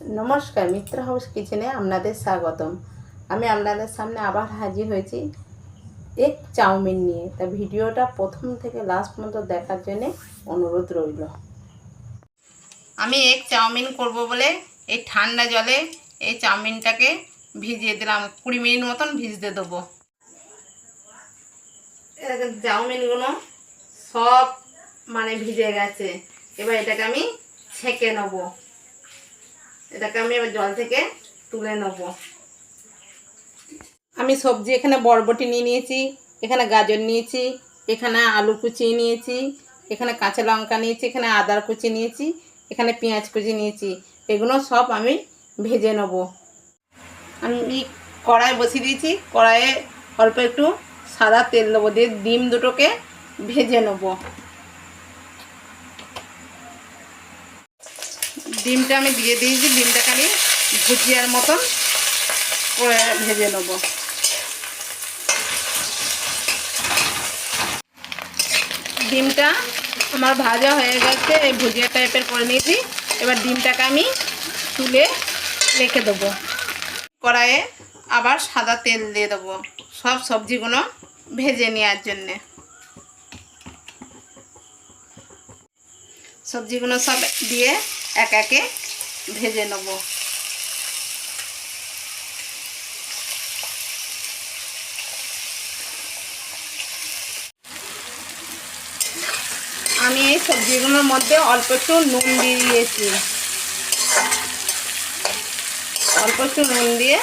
নমস্কার, মিত্র হাউস কিচেনে আপনাদের স্বাগতম। আমি আপনাদের সামনে আবার হাজির হয়েছি এক চাউমিন নিয়ে। তা ভিডিওটা প্রথম থেকে লাস্ট পর্যন্ত দেখার জন্য অনুরোধ রইল। আমি এক চাউমিন করব বলে এই ঠান্ডা জলে এই চাউমিনটাকে ভিজিয়ে দিলাম। কুড়ি মিনিট মতন ভিজতে দেবো। চাউমিনগুলো সব মানে ভিজে গেছে। এবার এটাকে আমি ছেঁকে নেব। এটাকে আমি এবার জল থেকে তুলে নেব। আমি সবজি এখানে বরবটি নিয়ে নিয়েছি, এখানে গাজর নিয়েছি, এখানে আলু কুচি নিয়েছি, এখানে কাঁচা লঙ্কা নিয়েছি, এখানে আদার কুচি নিয়েছি, এখানে পেঁয়াজ কুচি নিয়েছি, এগুলো সব আমি ভেজে নেব। আমি কড়াই বসিয়ে দিয়েছি, কড়াইয়ে অল্প একটু সাদা তেল দেবো দিয়ে ডিম দুটোকে ভেজে নেব। ডিমটা আমি দিয়ে দিয়েছি, ডিমটাকে আমি ভুজিয়ার মতন করে ভেজে নেব। ডিমটা আমার ভাজা হয়ে গেছে, এই ভুজিয়া টাইপের করে নিয়েছি। এবার ডিমটাকে আমি তুলে রেখে দেবো। কড়াইয়ে আবার সাদা তেল দিয়ে দেবো, সব সবজিগুলো ভেজে নেওয়ার জন্যে। সবজিগুলো সব দিয়ে এক একে ভেজে নেব। আমি এই সবজিগুলোর মধ্যে অল্প একটু নুন দিয়ে দিয়েছি। অল্প একটু নুন দিয়ে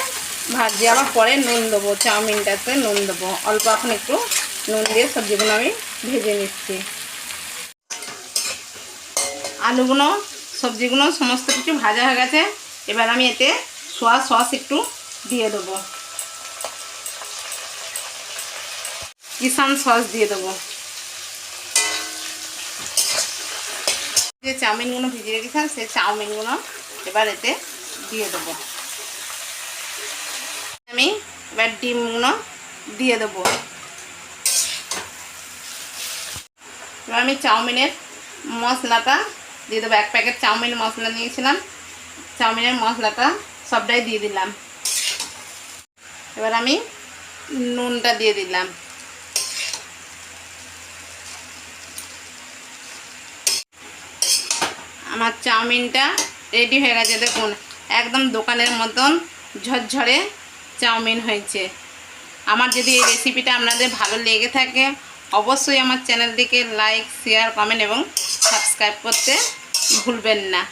ভাজি, আবার পরে নুন দেবো, চাউমিনটাতে নুন দেবো। অল্প এখন একটু নুন দিয়ে সবজিগুলো আমি ভেজে নিচ্ছি। আলুগুলো সবজিগুলো, সমস্ত কিছু ভাজা হয়ে গেছে। এবার আমি এতে সোয়া সস একটু দিয়ে দেবো। কিষান সস দিয়ে দেবো। যে চাউমিনগুলো ভিজিয়ে রেখেছিলাম সেই চাউমিনগুলো এবার এতে দিয়ে দেবো। আমি এবার ডিমগুলো দিয়ে দেবো। এবার আমি চাউমিনের মশলাটা দিয়ে দেবো এক প্যাকেট চাউমিন মশলা নিয়েছিলাম। চাউমিনের মশলাটা সবটাই দিয়ে দিলাম। এবার আমি নুনটা দিয়ে দিলাম। আমার চাউমিনটা রেডি হয়ে গেছে। দেখুন, একদম দোকানের মতন ঝরঝরে চাউমিন হয়েছে। আমার যদি এই রেসিপিটা আপনাদের ভালো লেগে থাকে, অবশ্যই আমার চ্যানেলটিকে লাইক, শেয়ার, কমেন্ট এবং সাবস্ক্রাইব করতে ভুলবেন না।